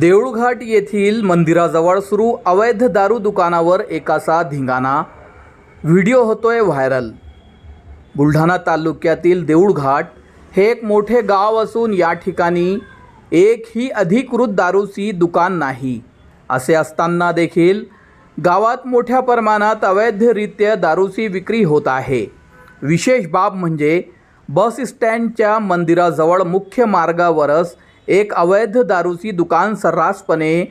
देऊळघाट येथील मंदिराजवळ सुरू अवैध दारू दुकानावर एकाचा धिंगाणा. व्हिडिओ होतोय व्हायरल. बुलढाणा तालुक्यातील देऊळघाट हे एक मोठे गाव असून या ठिकाणी एकही अधिकृत दारूची दुकान नाही. असे असताना देखील गावात मोठ्या प्रमाणात अवैधरित्या दारूची विक्री होत आहे. विशेष बाब म्हणजे बस स्टँडच्या मंदिराजवळ मुख्य मार्गावरच एक अवैध दारूची दुकान सर्रासपणे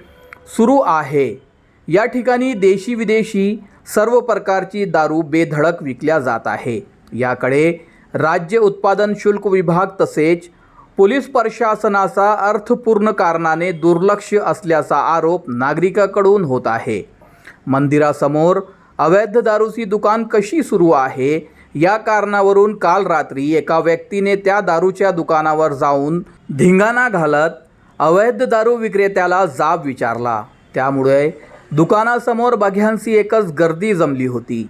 सुरू आहे. या ठिकाणी देशी विदेशी सर्व प्रकारची दारू बेधडक विकल्या जात आहे. याकडे राज्य उत्पादन शुल्क विभाग तसेच पोलीस प्रशासनाचा अर्थपूर्ण कारणाने दुर्लक्ष असल्याचा आरोप नागरिकाकडून होत आहे. मंदिरासमोर अवैध दारूची दुकान कशी सुरू आहे? या कारणावरून काल रात्री एका व्यक्तीने त्या दारूच्या दुकानावर जाऊन धिंगाणा घालत अवैध दारू विक्रेत्याला जाब विचारला. त्यामुळे दुकानासमोर बघ्यांची एकच गर्दी जमली होती.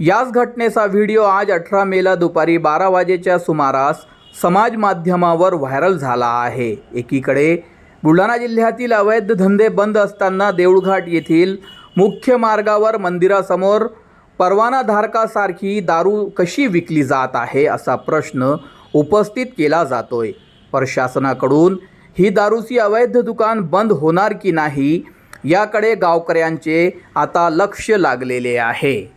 याच घटनेचा व्हिडिओ आज अठरा मेला दुपारी बारा वाजेच्या सुमारास समाज माध्यमावर व्हायरल झाला आहे. एकीकडे बुलढाणा जिल्ह्यातील अवैध धंदे बंद असताना देऊळघाट येथील मुख्य मार्गावर मंदिरासमोर परवानाधारकासारखी दारू कशी विकली जात आहे असा प्रश्न उपस्थित केला जातोय. प्रशासनाकडून ही दारूची अवैध दुकान बंद होणार की नाही याकडे गावकऱ्यांचे आता लक्ष लागलेले आहे.